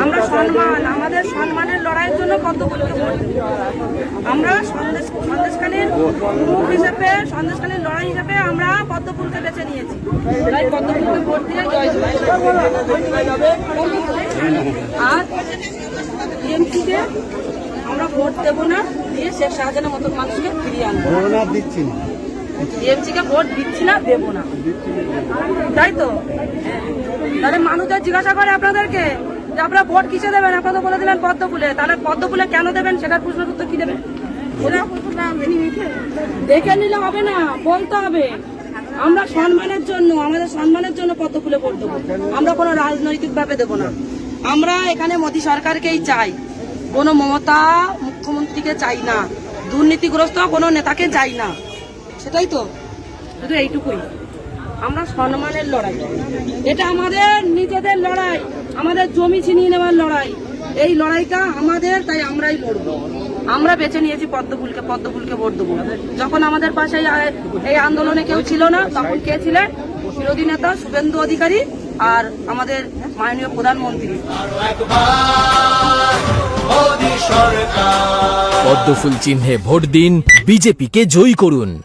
আমরা সম্মান আমাদের সম্মানের লড়াইয়ের জন্য পদ্মফুলকে ভোট আমরা মুখ হিসেবে সন্দেশকালীন লড়াই হিসেবে আমরা পদ্মফুলকে বেছে নিয়েছি। তাই পদ্মফুলকে ভোট দিয়ে জয় আর টিএমসিকে আমরা ভোট দেবো না দিয়ে শেখ শাহজাহানের মতো মানুষকে ফিরিয়ে আনব। দিচ্ছি না। টিএমসিকে ভোট দিচ্ছি না দেবো না। তাই তো? তাহলে মানুষদের জিজ্ঞাসা করে আপনাদেরকে যে আপনারা ভোট কিসে দেবেন? আপনারা বলে দিলেন পদ্ম ফুলে তাহলে পদ্ম ফুলে কেন দেবেন? সেটার প্রশ্নের উত্তর কি দেবেন? দেখে নিলে হবে না, বলতে হবে। আমরা সম্মানের জন্য, আমাদের সম্মানের জন্য ফুলে ভোট দেবো। আমরা কোনো রাজনৈতিক ভাবে দেবো না। আমরা এখানে মোদী সরকারকেই চাই। কোনো মমতা মুখ্যমন্ত্রীকে চাই না। দুর্নীতিগ্রস্ত কোনো নেতাকে চাই না। সেটাই তো। শুধু এইটুকুই। আমরা সম্মানের লড়াই। এটা আমাদের নিজেদের লড়াই। আমাদের জমি ছিনিয়ে নেওয়ার লড়াই। এই লড়াইটা আমাদের, তাই আমরাই লড়বো। আমরা বেছে নিয়েছি পদ্মফুলকে পদ্মফুলকে ভোট দেবো। যখন আমাদের পাশে এই- আন্দোলনে কেউ ছিল না, তখন কে ছিলেন? বিরোধী নেতা শুভেন্দু অধিকারী আর আমাদের মাননীয় প্রধানমন্ত্রী। পদ্মফুল চিহ্নে ভোট দিন, বিজেপিকে জয়ী করুন।